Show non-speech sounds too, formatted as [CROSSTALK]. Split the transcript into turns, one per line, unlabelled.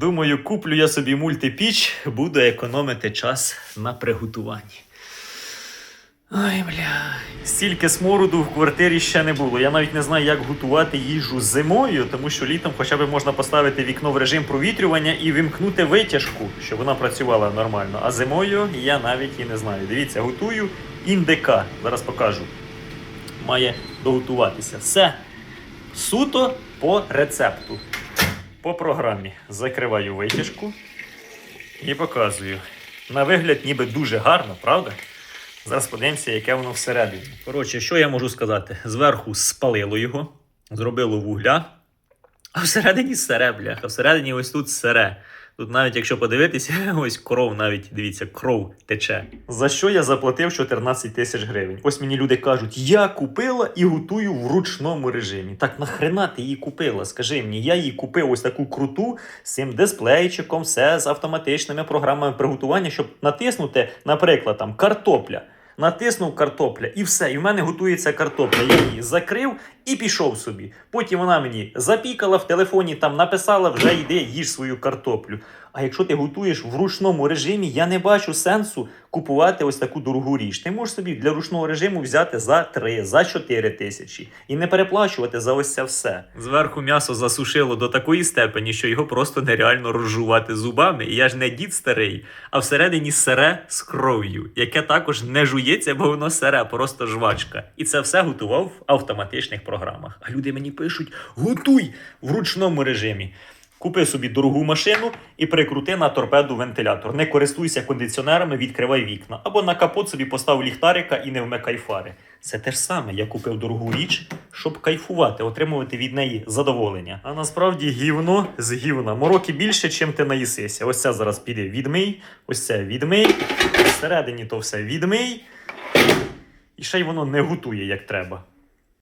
Думаю, куплю я собі мультипіч, буду економити час на приготуванні. Ой, бля. Стільки смороду в квартирі ще не було. Я навіть не знаю, як готувати їжу зимою, тому що літом хоча б можна поставити вікно в режим провітрювання і вимкнути витяжку, щоб вона працювала нормально. А зимою я навіть і не знаю. Дивіться, готую індика. Зараз покажу. Має доготуватися. Все суто по рецепту. По програмі закриваю витяжку і показую. На вигляд ніби дуже гарно, правда? Зараз подивимося, яке воно всередині. Коротше, що я можу сказати? Зверху спалило його, зробило вугля, а всередині сере, бляха. Всередині ось тут сере. Тут навіть якщо подивитися, [LAUGHS] ось кров навіть, дивіться, кров тече. За що я заплатив 14 тисяч гривень? Ось мені люди кажуть, я купила і готую в ручному режимі. Так нахрена ти її купила? Скажи мені, я її купив ось таку круту з цим дисплейчиком, все з автоматичними програмами приготування, щоб натиснути, наприклад, там картопля. Натиснув картопля і все. І в мене готується картопля. Я її закрив і пішов собі. Потім вона мені запікала в телефоні, там написала, вже йди, їж свою картоплю. А якщо ти готуєш в ручному режимі, я не бачу сенсу купувати ось таку дорогу річ. Ти можеш собі для ручного режиму взяти за 3, за 4 тисячі і не переплачувати за ось це все. Зверху м'ясо засушило до такої степені, що його просто нереально розжувати зубами. І я ж не дід старий, а всередині сере з кров'ю, яке також не жується, бо воно сере, просто жвачка. І це все готував в автоматичних програмах. А люди мені пишуть: готуй в ручному режимі. Купи собі дорогу машину і прикрути на торпеду вентилятор. Не користуйся кондиціонерами, відкривай вікна. Або на капот собі постав ліхтарика і не вмикай фари. Це те ж саме. Я купив дорогу річ, щоб кайфувати, отримувати від неї задоволення. А насправді гівно з гівна. Мороки більше, чим ти наїсися. Ось це зараз піде відмий, ось це відмий. Всередині то все відмий. І ще й воно не готує як треба.